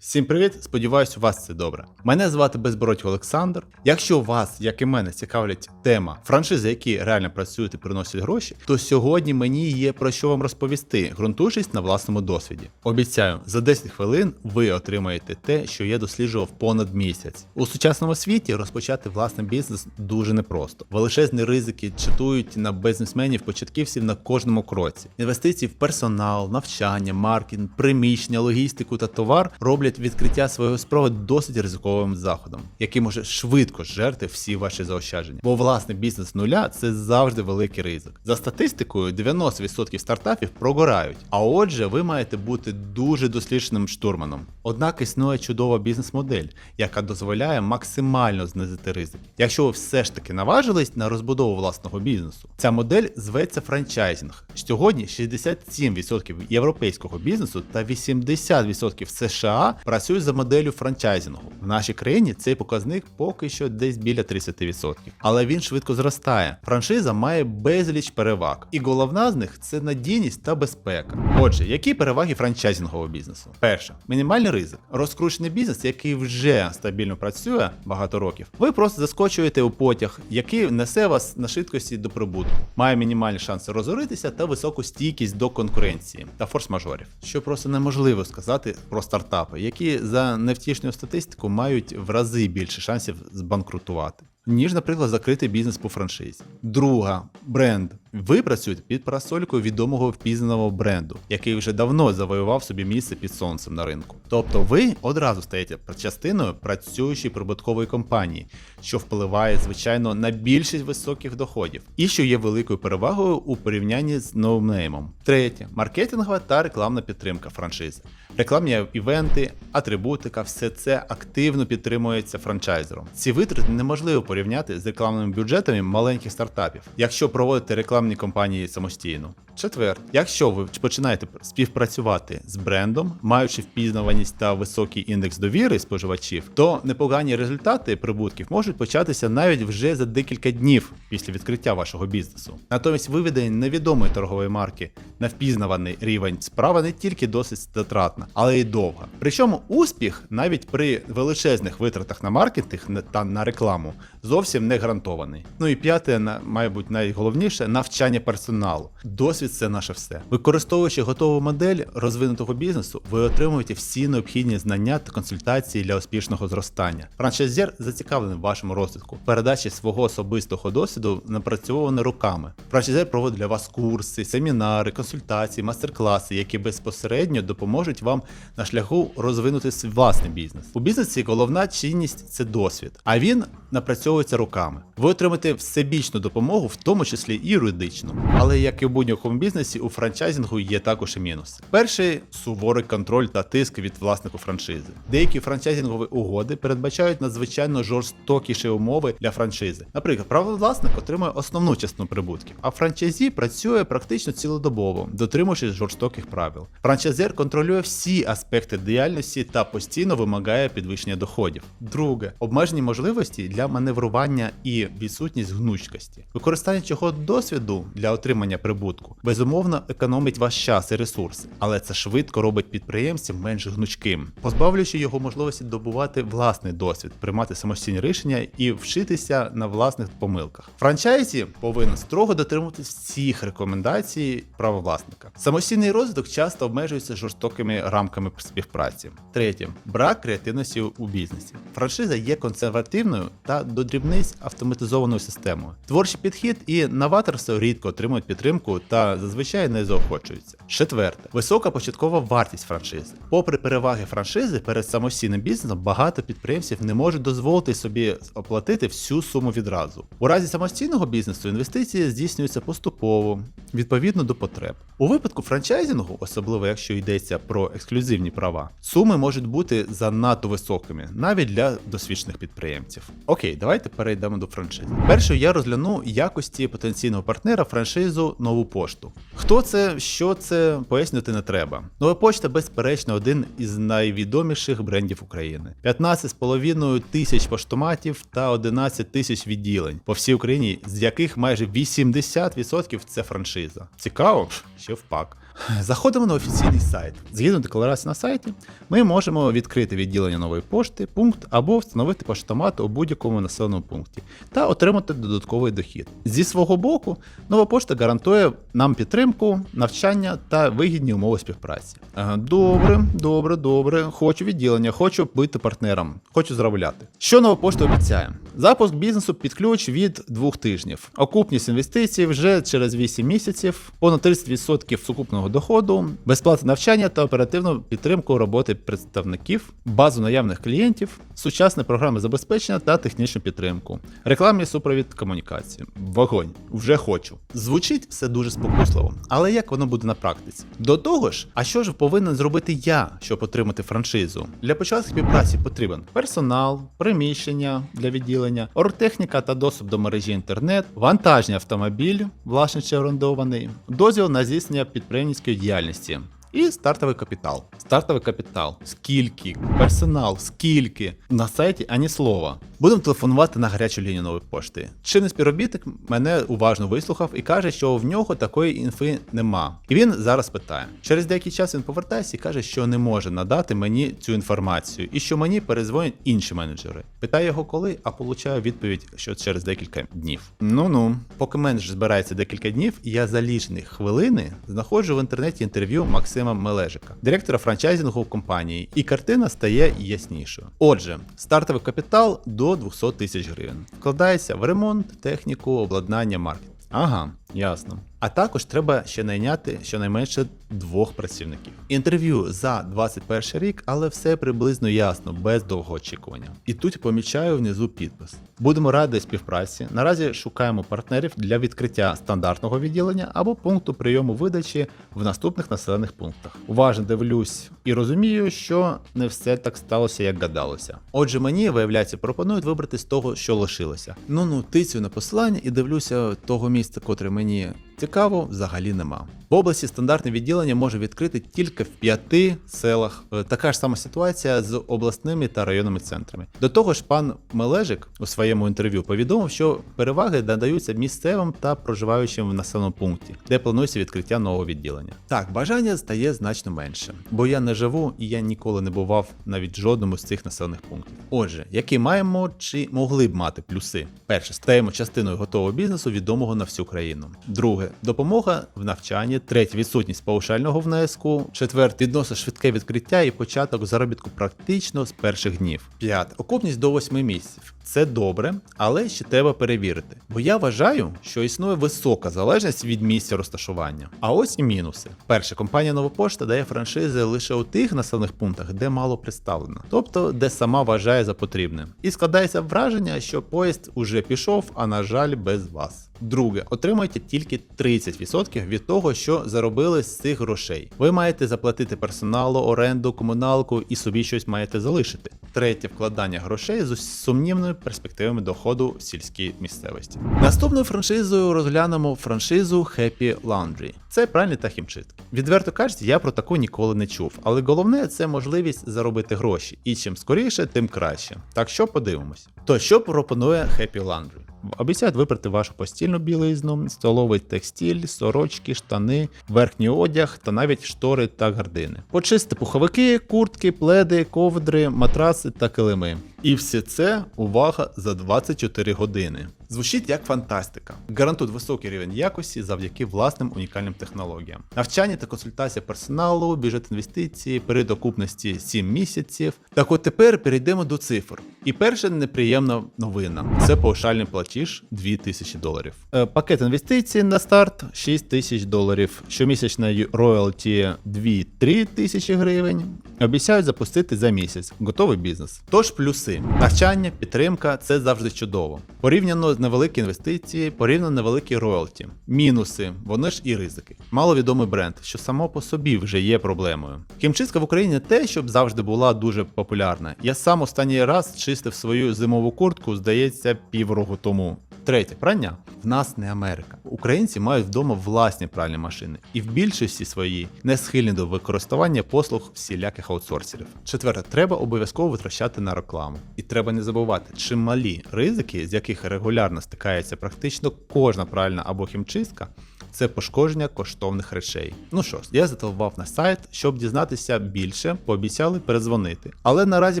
Всім привіт! Сподіваюсь, у вас все добре. Мене звати Безбородь Олександр. Якщо вас, як і мене, цікавлять тема франшизи, які реально працюють і приносять гроші, то сьогодні мені є про що вам розповісти, ґрунтуючись на власному досвіді. Обіцяю, за 10 хвилин ви отримаєте те, що я досліджував понад місяць. У сучасному світі розпочати власний бізнес дуже непросто. Величезні ризики чатують на бізнесменів початківців на кожному кроці. Інвестиції в персонал, навчання, маркетинг, приміщення, логістику та товар роблять відкриття свого справи досить ризиковим заходом, який може швидко жерти всі ваші заощадження. Бо власний бізнес нуля це завжди великий ризик. За статистикою, 90% стартапів прогорають. А отже, ви маєте бути дуже дослідженим штурманом. Однак існує чудова бізнес-модель, яка дозволяє максимально знизити ризик. Якщо ви все ж таки наважились на розбудову власного бізнесу, ця модель зветься франчайзинг. Сьогодні 67% європейського бізнесу та 80% США працюють за моделлю франчайзингу. В нашій країні цей показник поки що десь біля 30%. Але він швидко зростає. Франшиза має безліч переваг, і головна з них це надійність та безпека. Отже, які переваги франчайзингового бізнесу? Перше, мінімальний ризик. Розкручений бізнес, який вже стабільно працює багато років. Ви просто заскочуєте у потяг, який несе вас на швидкості до прибутку, має мінімальні шанси розоритися та високу стійкість до конкуренції та форс-мажорів, що просто неможливо сказати про стартапи, які за невтішною статистику мають в рази більше шансів збанкрутувати. Ніж, наприклад, закритий бізнес по франшизі. Друга бренд. Ви працюєте під парасолькою відомого впізнаного бренду, який вже давно завоював собі місце під сонцем на ринку. Тобто ви одразу стаєте частиною працюючої прибуткової компанії, що впливає, звичайно, на більшість високих доходів, і що є великою перевагою у порівнянні з ноунеймом. Третє маркетингова та рекламна підтримка франшизи. Рекламні івенти, атрибутика, все це активно підтримується франчайзером. Ці витрати неможливо порівняти з рекламними бюджетами маленьких стартапів, якщо проводити рекламні кампанії самостійно. Четверте, якщо ви починаєте співпрацювати з брендом, маючи впізнаваність та високий індекс довіри споживачів, то непогані результати прибутків можуть початися навіть вже за декілька днів після відкриття вашого бізнесу. Натомість виведення невідомої торгової марки на впізнаваний рівень справа не тільки досить затратна, але й довга. Причому успіх навіть при величезних витратах на маркетинг та на рекламу зовсім не гарантований. Ну і п'яте, мабуть, найголовніше навчання персоналу. Досвід це наше все. Використовуючи готову модель розвинутого бізнесу, ви отримуєте всі необхідні знання та консультації для успішного зростання. Франчайзер зацікавлений в вашому розвитку, передачі свого особистого досвіду напрацьовано руками. Франчайзер проводить для вас курси, семінари, консультації, майстер-класи, які безпосередньо допоможуть вам на шляху розвинути свій власний бізнес. У бізнесі головна цінність це досвід, а він напрацьовується руками. Ви отримаєте всебічну допомогу, в тому числі і юридичну. Але як і в будь-якому бізнесі, у франчайзингу є також і мінуси. Перший суворий контроль та тиск від власнику франшизи. Деякі франчайзингові угоди передбачають надзвичайно жорстокіші умови для франшизи. Наприклад, правовласник отримує основну частину прибутків, а франчайзі працює практично цілодобово, дотримуючись жорстоких правил. Франчайзер контролює всі аспекти діяльності та постійно вимагає підвищення доходів. Друге, обмежені можливості для маневрування і відсутність гнучкості. Використання цього досвіду для отримання прибутку безумовно економить ваш час і ресурси, але це швидко робить підприємця менш гнучким, позбавлюючи його можливості добувати власний досвід, приймати самостійні рішення і вчитися на власних помилках. Франчайзі повинен строго дотримуватись всіх рекомендацій правовласника. Самостійний розвиток часто обмежується жорстокими рамками співпраці. Третє брак креативності у бізнесі. Франшиза є консервативною та до дрібниць автоматизованою системою. Творчий підхід і новаторство рідко отримують підтримку та зазвичай не заохочуються. Четверте, висока початкова вартість франшизи. Попри переваги франшизи перед самостійним бізнесом, багато підприємців не можуть дозволити собі оплатити всю суму відразу. У разі самостійного бізнесу інвестиції здійснюються поступово, відповідно до потреб. У випадку франчайзингу, особливо якщо йдеться про ексклюзивні права, суми можуть бути занадто високими, навіть для досвідчених підприємців. Окей, давайте перейдемо до франшизи. Перше я розгляну якості потенційного партнера франшизу нову пошту. Хто це, що це, пояснювати не треба. Нова почта, безперечно, один із найвідоміших брендів України. 15,5 тисяч поштоматів та 11 тисяч відділень по всій Україні, з яких майже 80% це франшиза. Цікаво, Ще в впак. Заходимо на офіційний сайт. Згідно декларації на сайті, ми можемо відкрити відділення нової пошти, пункт або встановити поштомат у будь-якому населеному пункті та отримати додатковий дохід. Зі свого боку, нова пошта гарантує нам підтримку, навчання та вигідні умови співпраці. Добре, добре, добре. Хочу відділення, хочу бути партнером, хочу заробляти. Що нова пошта обіцяє? Запуск бізнесу під ключ від двох тижнів. Окупність інвестицій вже через 8 місяців, понад 30% сукупного доходу, безплатне навчання та оперативну підтримку роботи представників, базу наявних клієнтів, сучасне програми забезпечення та технічну підтримку, рекламний супровід комунікації. Вогонь, вже хочу. Звучить все дуже спокусливо, але як воно буде на практиці? До того ж, а що ж повинен зробити я, щоб отримати франшизу? Для початку співпраці потрібен персонал, приміщення для відділення, оргтехніка та доступ до мережі інтернет, вантажний автомобіль, власне орендований, дозвіл на здійснення підприємницької діяльності. І стартовий капітал. Стартовий капітал. Скільки? Персонал, скільки? На сайті ані слова. Будемо телефонувати на гарячу лінію нової пошти. Чинний співробітник мене уважно вислухав і каже, що в нього такої інфи нема. І він зараз питає. Через деякий час він повертається і каже, що не може надати мені цю інформацію, і що мені перезвонять інші менеджери. Питаю його коли, а получаю відповідь, що через декілька днів. Ну ну, поки менеджер збирається декілька днів, я за лічені хвилини знаходжу в інтернеті інтерв'ю Максима Мележика, директора франчайзингу компанії, і картина стає яснішою. Отже, стартовий капітал до 200 тисяч гривень. Вкладається в ремонт, техніку, обладнання, маркет. Ага, ясно. А також треба ще найняти щонайменше двох працівників. Інтерв'ю за 21 рік, але все приблизно ясно, без довгого очікування. І тут помічаю внизу підпис. Будемо раді співпраці. Наразі шукаємо партнерів для відкриття стандартного відділення або пункту прийому видачі в наступних населених пунктах. Уважно дивлюсь і розумію, що не все так сталося, як гадалося. Отже, мені виявляється, пропонують вибрати з того, що лишилося. Ну ну тицю на посилання і дивлюся того місця, котре мені цікаво, взагалі нема. В області стандартне відділення може відкрити тільки в п'яти селах. Е, Така ж сама ситуація з обласними та районними центрами. До того ж, пан Мележик у своєму інтерв'ю повідомив, що переваги надаються місцевим та проживаючим в населеному пункті, де планується відкриття нового відділення. Так, бажання стає значно менше, бо я не живу і я ніколи не бував навіть жодному з цих населених пунктів. Отже, які маємо чи могли б мати плюси? Перше, стаємо частиною готового бізнесу, відомого на всю країну. Друге, допомога в навчанні. Третє, відсутність паушального внеску. Четверте, відносно швидке відкриття і початок заробітку практично з перших днів. П'яте, окупність до 8 місяців. Це добре, але ще треба перевірити. Бо я вважаю, що існує висока залежність від місця розташування. А ось і мінуси. Перше, компанія Нова Пошта дає франшизи лише у тих населених пунктах, де мало представлено, тобто де сама вважає за потрібне. І складається враження, що поїзд уже пішов, а на жаль, без вас. Друге, отримуєте тільки 30% від того, що заробили з цих грошей. Ви маєте заплатити персоналу, оренду, комуналку і собі щось маєте залишити. Третє вкладання грошей з сумнівними перспективами доходу в сільській місцевості. Наступною франшизою розглянемо франшизу Happy Laundry. Це пральні та хімчистки. Відверто кажучи, я про таку ніколи не чув, але головне це можливість заробити гроші. І чим скоріше, тим краще. Так що подивимось. То що пропонує Happy Laundry? Обіцяють випрати вашу постільну білизну, столовий текстиль, сорочки, штани, верхній одяг та навіть штори та гардини. Почисти пуховики, куртки, пледи, ковдри, матраси та килими. І все це увага за 24 години. Звучить як фантастика. Гарантують високий рівень якості завдяки власним унікальним технологіям. Навчання та консультація персоналу, бюджет інвестиції, період окупності 7 місяців. Так от тепер перейдемо до цифр. І перша неприємна новина це паушальний платіж 2000 доларів. Е, пакет інвестицій на старт 6 тисяч доларів. Щомісячна роялті 2-3 тисячі гривень. Обіцяють запустити за місяць. Готовий бізнес. Тож плюси: навчання, підтримка це завжди чудово. Порівняно з невеликі інвестиції, порівняно невеликі роялті. Мінуси, вони ж і ризики. Маловідомий бренд, що само по собі вже є проблемою. Хімчистка в Україні не те, щоб завжди була дуже популярна. Я сам останній раз чистив свою зимову куртку, здається, півроку тому. Третє прання. В нас не Америка. Українці мають вдома власні пральні машини і в більшості своїй не схильні до використання послуг всіляких аутсорсерів. Четверте, треба обов'язково витрачати на рекламу. І треба не забувати, чималі ризики, з яких регулярно стикається практично кожна пральна або хімчистка. Це пошкодження коштовних речей. Ну що ж, я зателефонував на сайт, щоб дізнатися більше, пообіцяли перезвонити. Але наразі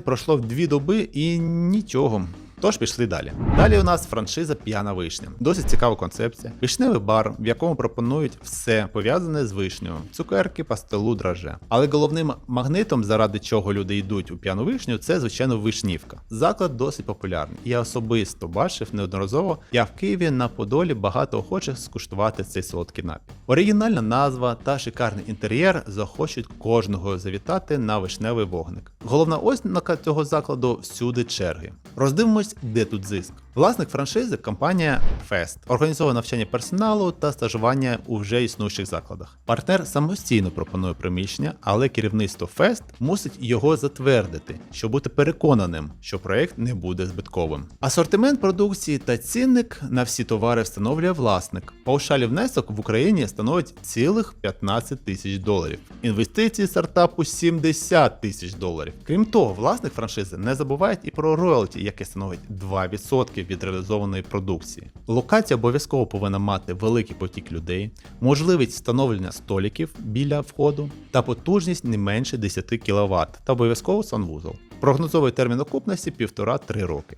пройшло дві доби і нічого. Тож пішли далі. Далі у нас франшиза П'яна вишня. Досить цікава концепція. Вишневий бар, в якому пропонують все пов'язане з вишнею: цукерки, пастилу, драже. Але головним магнитом, заради чого люди йдуть у п'яну вишню, це звичайно вишнівка. Заклад досить популярний. Я особисто бачив неодноразово. Я в Києві на Подолі багато охочих скуштувати цей солодкий напій. Оригінальна назва та шикарний інтер'єр захочуть кожного завітати на вишневий вогник. Головна ознака цього закладу всюди черги. Роздивимось, де тут зиск. Власник франшизи компанія Fest організовує навчання персоналу та стажування у вже існуючих закладах. Партнер самостійно пропонує приміщення, але керівництво Fest мусить його затвердити, щоб бути переконаним, що проект не буде збитковим. Асортимент продукції та цінник на всі товари встановлює власник. Паушалі внесок в Україні становить цілих 15 тисяч доларів. Інвестиції стартапу 70 тисяч доларів. Крім того, власник франшизи не забуває і про роялті, яке становить 2% від реалізованої продукції. Локація обов'язково повинна мати великий потік людей, можливість встановлення століків біля входу та потужність не менше 10 кВт та обов'язково санвузол. Прогнозовий термін окупності 1,5-3 роки.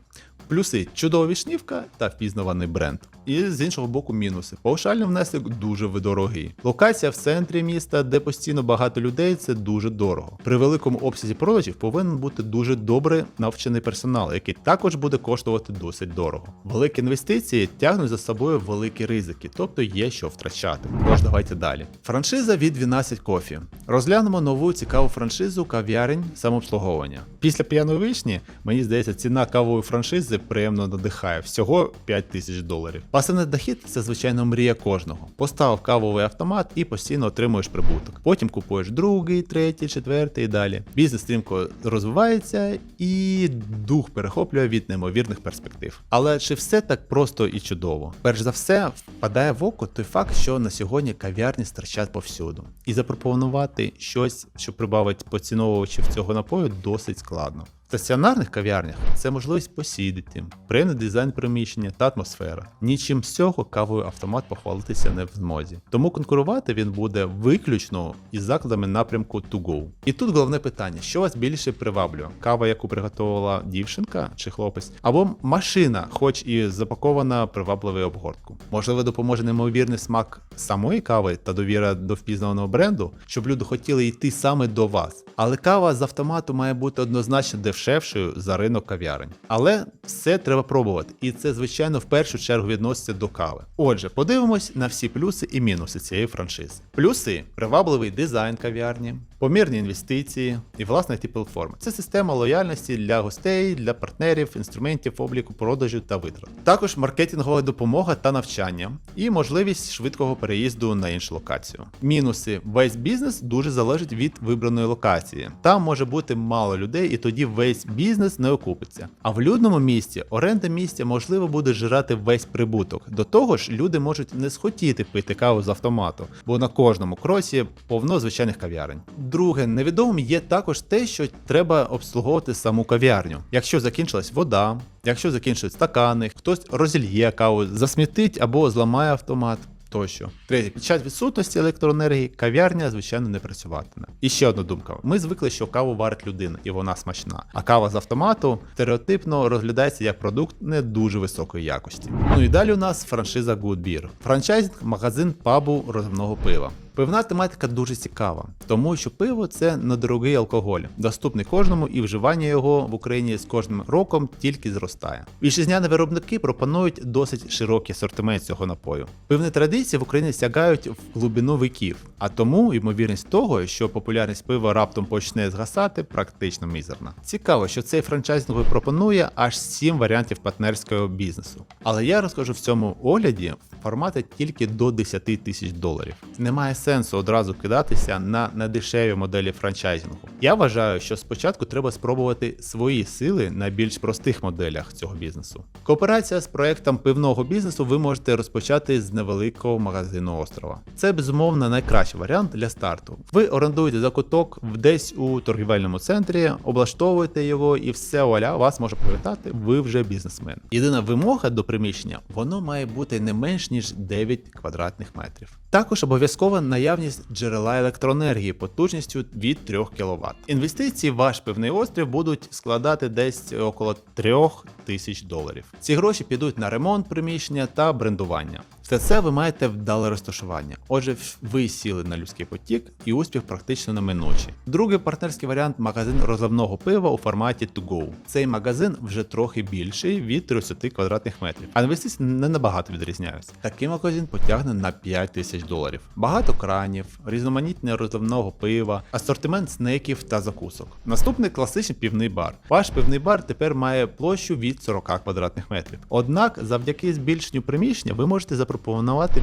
Плюси чудова вішнівка та впізнаваний бренд. І з іншого боку, мінуси. Паушальний внесок дуже видорогий. Локація в центрі міста, де постійно багато людей, це дуже дорого. При великому обсязі продажів повинен бути дуже добре навчений персонал, який також буде коштувати досить дорого. Великі інвестиції тягнуть за собою великі ризики, тобто є що втрачати. Тож давайте далі. Франшиза від 12 кофі. Розглянемо нову цікаву франшизу кав'ярень самообслуговування. Після п'яної вишні, мені здається, ціна кавової франшизи приємно надихає всього 5 тисяч доларів. Пасивний дохід це звичайно мрія кожного. Поставив кавовий автомат і постійно отримуєш прибуток. Потім купуєш другий, третій, четвертий і далі. Бізнес стрімко розвивається і дух перехоплює від неймовірних перспектив. Але чи все так просто і чудово? Перш за все, впадає в око той факт, що на сьогодні кав'ярні стирчать повсюду. І запропонувати щось, що прибавить поціновувачів цього напою, досить складно. Стаціонарних кав'ярнях це можливість посідати, приємний дизайн приміщення та атмосфера. Нічим з цього кавою автомат похвалитися не в змозі. Тому конкурувати він буде виключно із закладами напрямку to go. І тут головне питання: що вас більше приваблює? Кава, яку приготувала дівчинка чи хлопець, або машина, хоч і запакована привабливою обгортку. Можливо, допоможе неймовірний смак самої кави та довіра до впізнаваного бренду, щоб люди хотіли йти саме до вас. Але кава з автомату має бути однозначно дешевшою за ринок кав'ярень. Але все треба пробувати, і це, звичайно, в першу чергу відноситься до кави. Отже, подивимось на всі плюси і мінуси цієї франшизи. Плюси привабливий дизайн кав'ярні, помірні інвестиції і власне ті платформи. Це система лояльності для гостей, для партнерів, інструментів обліку, продажу та витрат. Також маркетингова допомога та навчання і можливість швидкого переїзду на іншу локацію. Мінуси: весь бізнес дуже залежить від вибраної локації. Там може бути мало людей, і тоді весь бізнес не окупиться. А в людному місті оренда місця можливо буде жирати весь прибуток. До того ж, люди можуть не схотіти пити каву з автомату, бо на кожному кросі повно звичайних кав'ярень. Друге, невідомим є також те, що треба обслуговувати саму кав'ярню. Якщо закінчилась вода, якщо закінчились стакани, хтось розільє каву, засмітить або зламає автомат. Тощо. Третє, під час відсутності електроенергії кав'ярня, звичайно, не працюватиме. І ще одна думка: ми звикли, що каву варить людина, і вона смачна. А кава з автомату стереотипно розглядається як продукт не дуже високої якості. Ну і далі у нас франшиза Good Beer. Франчайзинг магазин пабу розливного пива. Пивна тематика дуже цікава, тому що пиво це недорогий алкоголь, доступний кожному, і вживання його в Україні з кожним роком тільки зростає. Вітчизняні виробники пропонують досить широкий асортимент цього напою. Пивні традиції в Україні сягають в глибину віків, а тому ймовірність того, що популярність пива раптом почне згасати, практично мізерна. Цікаво, що цей франчайзинг пропонує аж 7 варіантів партнерського бізнесу. Але я розкажу в цьому огляді формати тільки до 10 тисяч доларів. Немає сенсу одразу кидатися на недешеві моделі франчайзингу. Я вважаю, що спочатку треба спробувати свої сили на більш простих моделях цього бізнесу. Кооперація з проектом пивного бізнесу ви можете розпочати з невеликого магазину острова. Це безумовно найкращий варіант для старту. Ви орендуєте закуток десь у торгівельному центрі, облаштовуєте його, і все оля вас може привітати. Ви вже бізнесмен. Єдина вимога до приміщення воно має бути не менш ніж 9 квадратних метрів. Також обов'язкова наявність джерела електроенергії потужністю від 3 кВт. Інвестиції в ваш пивний острів будуть складати десь около 3 тисяч доларів. Ці гроші підуть на ремонт приміщення та брендування. Все це ви маєте вдале розташування. Отже, ви сіли на людський потік і успіх практично неминучий. Другий партнерський варіант магазин розливного пива у форматі to go. Цей магазин вже трохи більший від 30 квадратних метрів, а інвестиції не набагато відрізняються. Такий магазин потягне на 5 тисяч доларів. Багато кранів, різноманітне розливного пива, асортимент снеків та закусок. Наступний класичний півний бар. Ваш пивний бар тепер має площу від 40 квадратних метрів. Однак, завдяки збільшенню приміщення, ви можете запропонувати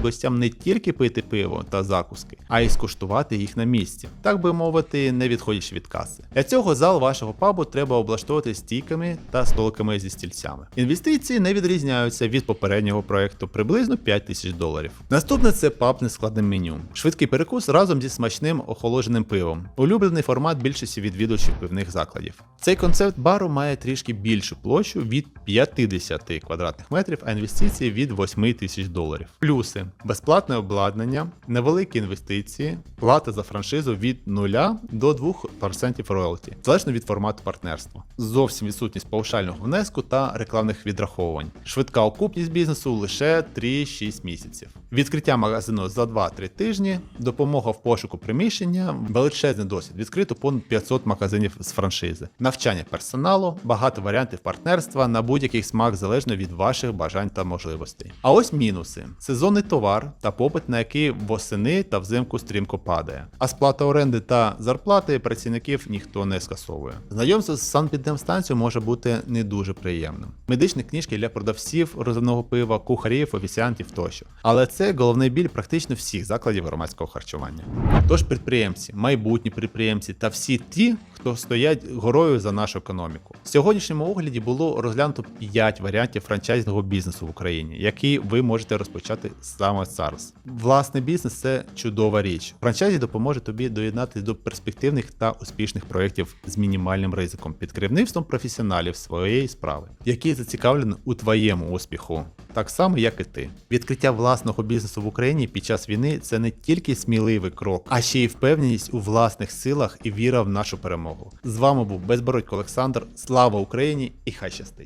гостям не тільки пити пиво та закуски, а й скуштувати їх на місці, так би мовити, не відходячи від каси. Для цього зал вашого пабу треба облаштовувати стійками та столиками зі стільцями. Інвестиції не відрізняються від попереднього проекту приблизно 5 тисяч доларів. Наступне це паб нескладне меню. Швидкий перекус разом зі смачним охолодженим пивом. Улюблений формат більшості відвідувачів пивних закладів. Цей концепт бару має трішки більшу площу від 50 квадратних метрів, а інвестиції від 8 тисяч доларів. Плюси: безплатне обладнання, невеликі інвестиції, плата за франшизу від 0 до 2% роялті, залежно від формату партнерства. Зовсім відсутність паушального внеску та рекламних відраховувань. Швидка окупність бізнесу лише 3-6 місяців. Відкриття магазину за 2-3 тижні, допомога в пошуку приміщення, величезний досвід. Відкрито понад 500 магазинів з франшизи, навчання персоналу, багато варіантів партнерства на будь-який смак залежно від ваших бажань та можливостей. А ось мінуси: сезонний товар та попит, на який восени та взимку стрімко падає. А сплата оренди та зарплати працівників ніхто не скасовує. Знайомство з санпідемстанцією може бути не дуже приємним. Медичні книжки для продавців розливного пива, кухарів, офіціантів тощо. Але це головний біль практично всіх закладів громадського харчування. Тож підприємці, майбутні підприємці та всі ті, хто стоять горою за нашу економіку. В сьогоднішньому огляді було розглянуто 5 варіантів франчайзного бізнесу в Україні, які ви можете розпочати саме зараз. Власний бізнес це чудова річ. Франчайзі допоможе тобі доєднатися до перспективних та успішних проєктів з мінімальним ризиком під керівництвом професіоналів своєї справи, які зацікавлені у твоєму успіху. Так само, як і ти. Відкриття власного бізнесу в Україні під час війни це не тільки сміливий крок, а ще й впевненість у власних силах і віра в нашу перемогу. З вами був Безбородько Олександр. Слава Україні і хай щастить!